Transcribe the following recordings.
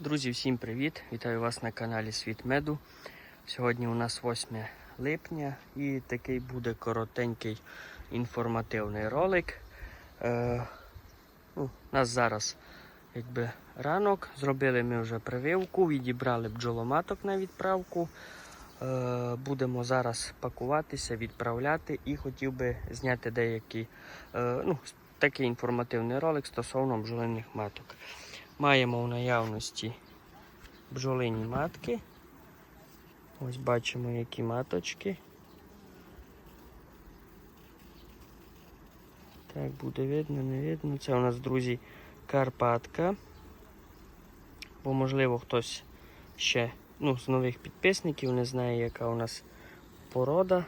Друзі, всім привіт! Вітаю вас на каналі Світ Меду. Сьогодні у нас 8 липня і такий буде коротенький інформативний ролик. Е, ну, у нас зараз якби ранок. Зробили ми вже прививку, відібрали бджоломаток на відправку. Е, будемо зараз пакуватися, відправляти і хотів би зняти деякі е, ну, такий інформативний ролик стосовно бджолиних маток. Маємо в наявності бджолині матки. Ось бачимо, які маточки. Так, буде видно, не видно. Це у нас, друзі, Карпатка. Бо, можливо, хтось ще ну, з нових підписників не знає, яка у нас порода.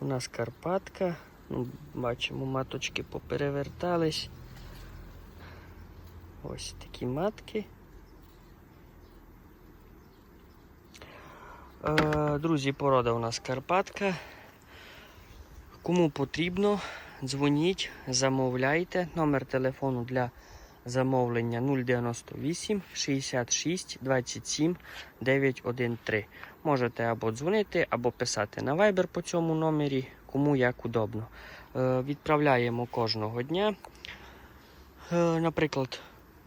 У нас Карпатка. Ну, Бачимо, маточки поперевертались. Ось такі матки. Е, Друзі, порода у нас Карпатка. Кому потрібно, дзвоніть, замовляйте. Номер телефону для замовлення 098 66 27 913. Можете або дзвонити, або писати на Viber по цьому номері, кому як удобно. Е, Відправляємо кожного дня. Е, Наприклад,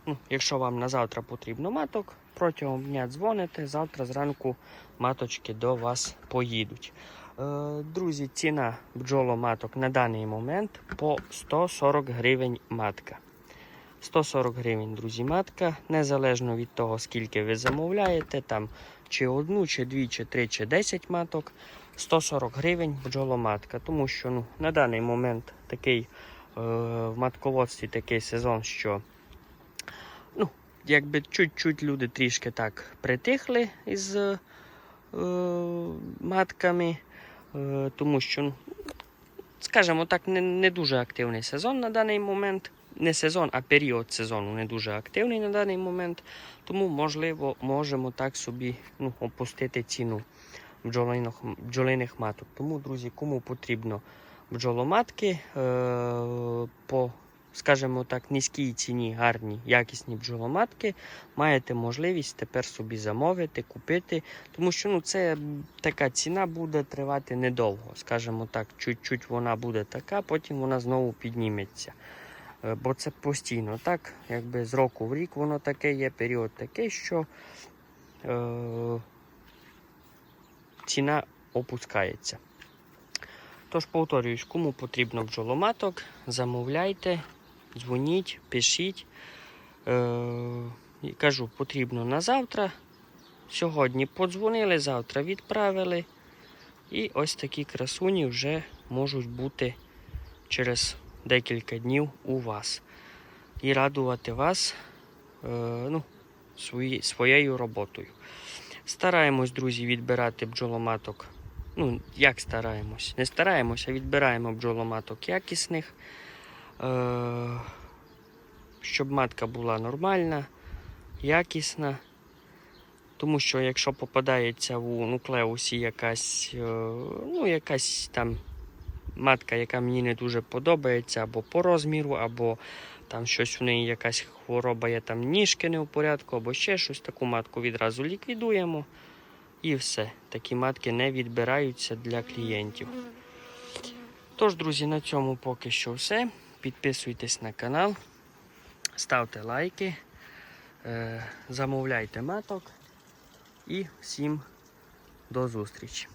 ну, якщо вам на завтра потрібно маток, протягом дня дзвоните, завтра зранку маточки до вас поїдуть. Е, Друзі, ціна бджоломаток на даний момент по 140 гривень матка. 140 гривень, друзі, матка, незалежно від того, скільки ви замовляєте, там чи одну, чи дві, чи три, чи 10 маток. 140 гривень бджоломатка, тому що ну, на даний момент такий е, в матководстві такий сезон, що ну, якби чуть-чуть люди трішки так притихли із е, матками, е, тому що, ну, скажімо так, не, не дуже активний сезон на даний момент. Не сезон, а період сезону не дуже активний на даний момент. Тому, можливо, можемо так собі ну, опустити ціну бджолиних, бджолиних маток. Тому, друзі, кому потрібно бджоломатки е, по, скажімо так, низькій ціні, гарні, якісні бджоломатки, маєте можливість тепер собі замовити, купити. Тому що ну, це така ціна буде тривати недовго. Скажімо так, чуть-чуть вона буде така, потім вона знову підніметься. Е, Бо це постійно так, якби з року в рік воно таке є, період такий, що е, ціна опускається. Тож, повторююсь, кому потрібно бджоломаток, замовляйте, дзвоніть, пишіть. Е, кажу, потрібно на завтра. Сьогодні подзвонили, завтра відправили. І ось такі красуні вже можуть бути через декілька днів у вас. І радувати вас е, ну, свої, своєю роботою. Стараємось, друзі, відбирати бджоломаток. Ну, як стараємось? Не стараємося, відбираємо бджоломаток якісних, щоб матка була нормальна, якісна. Тому що якщо попадається у нуклеусі якась, е, ну, якась там матка, яка мені не дуже подобається, або по розміру, або там щось у неї якась хвороба, є там ніжки не в порядку, або ще щось, таку матку відразу ліквідуємо. І все. Такі матки не відбираються для клієнтів. Тож, друзі, на цьому поки що все. Підписуйтесь на канал, ставте лайки, е, замовляйте маток і всім до зустрічі.